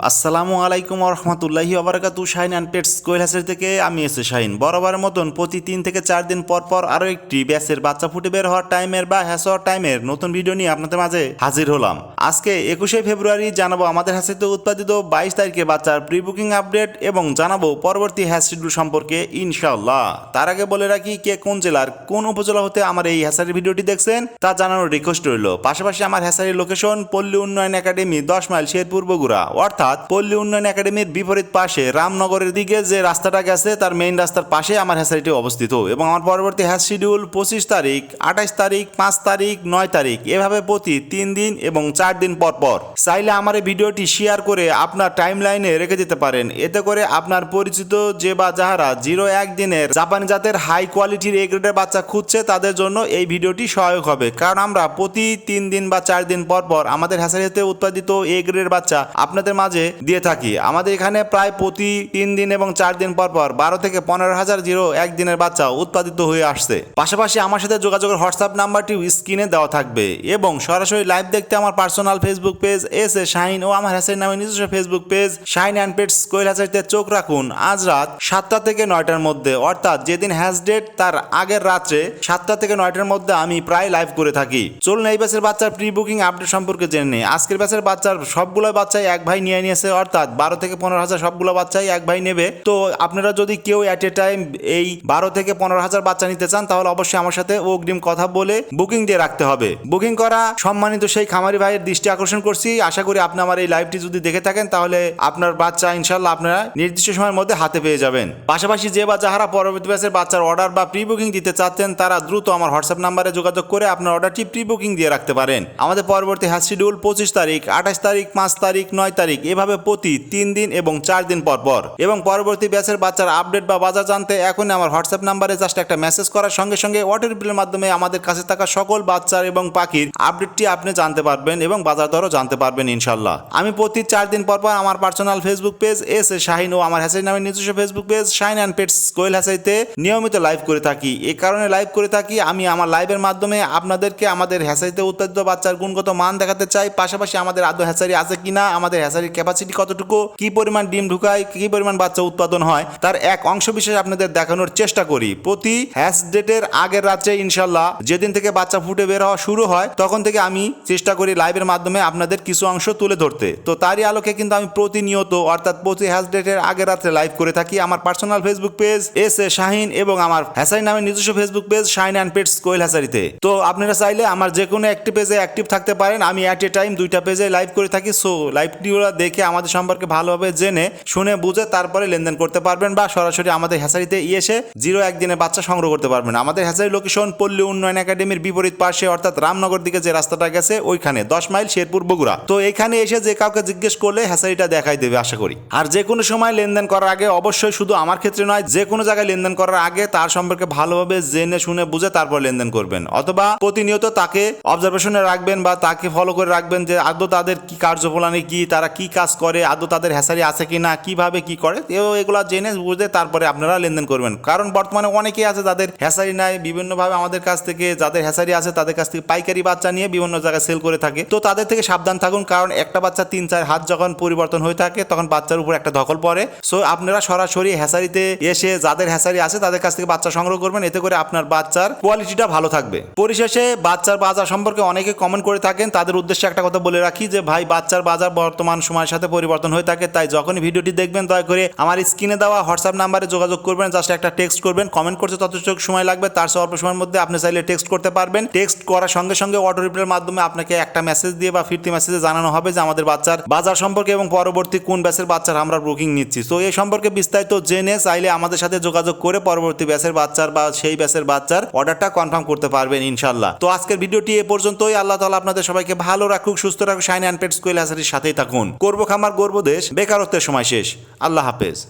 আসসালামু আলাইকুম রহমতুল্লাহি আবরাকাতু শাহিন অ্যান্ড পেটস কৈলাসের থেকে আমি এসে শাহিন। বরাবরের মতন প্রতি তিন থেকে চার দিন পর পর আরও একটি ব্যাসের বাচ্চা ফুটে বের হওয়ার টাইমের বা হ্যাস হওয়ার টাইমের নতুন ভিডিও নিয়ে আপনাদের মাঝে হাজির হলাম। আজকে একুশে ফেব্রুয়ারি জানাব আমাদের হাসিতে উৎপাদিত বাইশ তারিখে বাচ্চার প্রি বুকিং আপডেট এবং জানাব পরবর্তী হ্যাস শিডিউল সম্পর্কে ইনশাআল্লাহ। তার আগে বলে রাখি কে কোন জেলার কোন উপজেলা হতে আমার এই হ্যাসারির ভিডিওটি দেখছেন তা জানানোর রিকোয়েস্ট রইল। পাশাপাশি আমার হ্যাসারির লোকেশন পল্লী উন্নয়ন একাডেমি, দশ মাইল শেরপুর, বগুড়া। অর্থাৎ পল্লী উন্নয়ন একাডেমির বিপরীত পাশে রামনগরের দিকে যে রাস্তাটা গেছে, তার মেইন রাস্তার পাশে আমার হ্যাসারিটি অবস্থিত এবং আমার পরবর্তী হ্যাস শিডিউল পঁচিশ তারিখ, আঠাশ তারিখ, পাঁচ তারিখ, নয় তারিখ, এভাবে প্রতি তিন দিন এবং চার দিন পর পর। চাইলে আমার এই ভিডিওটি শেয়ার করে আপনার টাইম লাইনে রেখে দিতে পারেন। এতে করে আপনার পরিচিত যে বা যাহারা জিরো এক দিনের জাপানি জাতের হাই কোয়ালিটির এ গ্রেডের বাচ্চা খুঁজছে, তাদের জন্য এই ভিডিওটি সহায়ক হবে। কারণ আমরা প্রতি তিন দিন বা চার দিন পর পর আমাদের হ্যাসারিতে উৎপাদিত এ গ্রেডের বাচ্চা আপনাদের মাঝে দিয়ে থাকি। আমাদের এখানে প্রায় প্রতি তিন দিন এবং চার দিন পর পর বারো থেকে পনেরো হাজার জিরো একদিনের বাচ্চা উৎপাদিত হয়ে আসছে। পাশাপাশি আমার সাথে যোগাযোগের হোয়াটসঅ্যাপ নাম্বারটি স্ক্রিনে দেওয়া থাকবে এবং সরাসরি লাইভ দেখতে আমার personal Facebook page S A Shahin ও আমার হাসের নামে নিজস্ব Facebook page shine and pets quail হাসারিতে চোখ রাখুন। আজ রাত সাতটা থেকে নয়টার মধ্যে, অর্থাৎ যেদিন হ্যাশ ডেট, তার আগের রাত্রে সাতটা থেকে নয়টার মধ্যে আমি প্রায় লাইভ করে থাকি। চলুন এই ব্যাচের বাচ্চার প্রি বুকিং আপডেট সম্পর্কে জেনে নিই। আজকের ব্যাচের বাচ্চার সবগুলো বাচ্চাই এক ভাই নিয়ে নিয়েছে, অর্থাৎ বারো থেকে পনেরো হাজার সবগুলো বাচ্চাই এক ভাই নেবে। তো আপনারা যদি কেউ অ্যাট এ টাইম এই বারো থেকে পনেরো হাজার বাচ্চা নিতে চান, তাহলে অবশ্যই আমার সাথে অগ্রিম কথা বলে বুকিং দিয়ে রাখতে হবে। বুকিং করা সম্মানিত সেই খামারি ভাইয়ের দৃষ্টি আকর্ষণ করছি। আশা করি আপনি আমার এই লাইভটি যদি দেখে থাকেন, তাহলে আপনার বাচ্চা ইনশাল্লাহ আপনারা নির্দিষ্ট সময়ের মধ্যে হাতে পেয়ে যাবেন। পাশাপাশি যে বা যাহারা পরবর্তী ব্যাচের বাচ্চার অর্ডার বা প্রি বুকিং দিতে চাচ্ছেন, তারা দ্রুত আমার হোয়াটসঅ্যাপ নাম্বারে যোগাযোগ করে আপনার অর্ডারটি প্রি বুকিং দিয়ে রাখতে পারেন। আমাদের পরবর্তী হ্যাশ শিডিউল পঁচিশ তারিখ, আঠাশ তারিখ, পাঁচ তারিখ, নয় তারিখ এভাবে প্রতি তিন দিন এবং চার দিন পর পর। এবং পরবর্তী ব্যাচের বাচ্চার আপডেট বা বাজার জানতে এখনই আমার হোয়াটসঅ্যাপ নাম্বারে জাস্ট একটা মেসেজ করার সঙ্গে সঙ্গে ওয়াটার রিপ্লের মাধ্যমে আমাদের কাছে থাকা সকল বাচ্চার এবং পাখির আপডেটটি আপনি জানতে পারবেন এবং বাজার দরও জানতে পারবেন ইনশাল্লাহ আমি প্রতি চার দিন পর পর আমার personal Facebook page S A Shahin ও আমার হ্যাসারি নামের নিজস্ব Facebook page shine and pets quail হ্যাসারিতে নিয়মিত লাইভ করে থাকি। এই কারণে লাইভ করে থাকি, আমি আমার লাইভের মাধ্যমে আপনাদেরকে আমাদের হ্যাসারিতে উৎপাদিত বাচ্চার গুণগত মান দেখাতে চাই। পাশাপাশি আমাদের আদৌ হ্যাসারি আছে কিনা, আমাদের হ্যাসারির ক্যাপাসিটি কতটুকু, কি পরিমাণ ডিম ঢুকায়, কি পরিমাণ বাচ্চা উৎপাদন হয়, তার এক অংশ বিশেষ আপনাদের দেখানোর চেষ্টা করি। প্রতি হ্যাশ ডেটের আগের রাত্রে ইনশাল্লাহ যেদিন থেকে বাচ্চা ফুটে বের হওয়া শুরু হয়, তখন থেকে আমি চেষ্টা করি লাইভের মাধ্যমে আপনাদের কিছু অংশ তুলে ধরতে। তো তারই আলোকে কিন্তু আমি প্রতিনিয়ত, অর্থাৎ প্রতি হ্যাশ ডেটের আগের রাত্রে লাইভ করে থাকি আমার personal Facebook page S A Shahin এবং আমার হ্যাসারি নামের নিজস্ব Facebook page Shahin and pets quail হ্যাসারিতে তো আপনারা চাইলে আমার যে কোনো একটি পেজে অ্যাক্টিভ থাকতে পারেন, আমি অ্যাট এ টাইম দুইটা পেজে লাইভ করে থাকি সো লাইভটিগুলো দেখে আমাদের সম্পর্কে ভালোভাবে জেনে, শুনে, বুঝে তারপরে লেনদেন করতে পারবেন বা সরাসরি আমাদের হ্যাসারিতে এসে জিরো একদিনে বাচ্চা সংগ্রহ করতে পারবেন। আমাদের হ্যাসারি লোকেশন পল্লী উন্নয়ন একাডেমির বিপরীত পাশে অর্থাৎ রামনগর দিকে যে রাস্তাটা গেছে, ওইখানে, দশ মাইল শেরপুর বগুড়া। তো এখানে এসে যে কাউকে জিজ্ঞেস করলে হ্যাসারিটা দেখাই দেবে, আশা করি। আর যে কোনো সময় লেনদেন করার আগে অবশ্যই শুধু আমার ক্ষেত্রে নয়, যে কোনো জায়গায় লেনদেন করার আগে তার সম্পর্কে ভালোভাবে জেনে, শুনে, বুঝে তারপর লেনদেন করবেন। অথবা প্রতিনিয়ত তাকে অবজারভেশনে রাখবেন বা তাকে ফলো করে রাখবেন যে আদৌ তাদের কি কার্যপ্রণালী কি, তারা কি কাজ করে, আদৌ তাদের হ্যাসারি আছে কি না কীভাবে কি করে এগুলো জেনে বুঝে তারপরে আপনারা লেনদেন করবেন। কারণ বর্তমানে অনেকেই আছে যাদের হ্যাসারি নাই, বিভিন্নভাবে আমাদের কাছ থেকে যাদের হ্যাসারি আছে তাদের কাছ থেকে পাইকারি বাচ্চা নিয়ে বিভিন্ন জায়গায় সেল করে থাকে। তো তাদের থেকে সাবধান থাকুন, কারণ একটা বাচ্চা তিন, চার হাত যখন পরিবর্তন হয়ে থাকে, তখন বাচ্চার উপর একটা ধকল পড়ে। সো আপনারা সরাসরি হ্যাসারিতে এসে যাদের হ্যাসারি আছে তাদের কাছ থেকে বাচ্চা সংগ্রহ করবেন, এতে করে আপনার বাচ্চার কোয়ালিটিটা ভালো থাকবে। পরিশেষে বাচ্চার বাজার সম্পর্কে অনেকে কমেন্ট করে থাকেন, তাদের উদ্দেশ্যে একটা কথা বলে রাখি যে, ভাই, বাচ্চার বাজার বর্তমান সময়ের সাথে পরিবর্তন হয়ে থাকে, তাই যখনই ভিডিওটি দেখবেন, দয়া করে আমার স্ক্রিনে দেওয়া হোয়াটসঅ্যাপ নাম্বারে যোগাযোগ করবেন, জাস্ট একটা টেক্সট করবেন, কমেন্ট করতে ততটুকু সময় লাগবে, তার চেয়ে অল্প সময়ের মধ্যে আপনি চাইলে টেক্সট করতে পারবেন। টেক্সট করার সঙ্গে সঙ্গে অটো রিপ্লের মাধ্যমে আপনাকে একটা মেসেজ দিয়ে বা ফিরতি মেসেজে জানানো হবে যে আমাদের বাচ্চার বাজার সম্পর্কে এবং পরবর্তী কোন ব্যাচের বাচ্চার আমরা বুকিং নিচ্ছি। তো এই সম্পর্কে বিস্তারিত জেনে চাইলে আমাদের সাথে যোগাযোগ করে পরবর্তী ব্যাচের বাচ্চার বা সেই ব্যাচের বাচ্চার অর্ডারটা কনফার্ম করতে পারবেন ইনশাল্লাহ তো আজকের ভিডিওটি এ পর্যন্তই, আল্লাহ তালা আপনাদের সবাইকে ভালো রাখুক, সুস্থ রাখুক শাইন অ্যান্ড পেট স্কুল হাসারির সাথেই থাকুন। করব খামার গর্ব দেশ। বেকারত্বের সময় শেষ। আল্লাহ হাফেজ।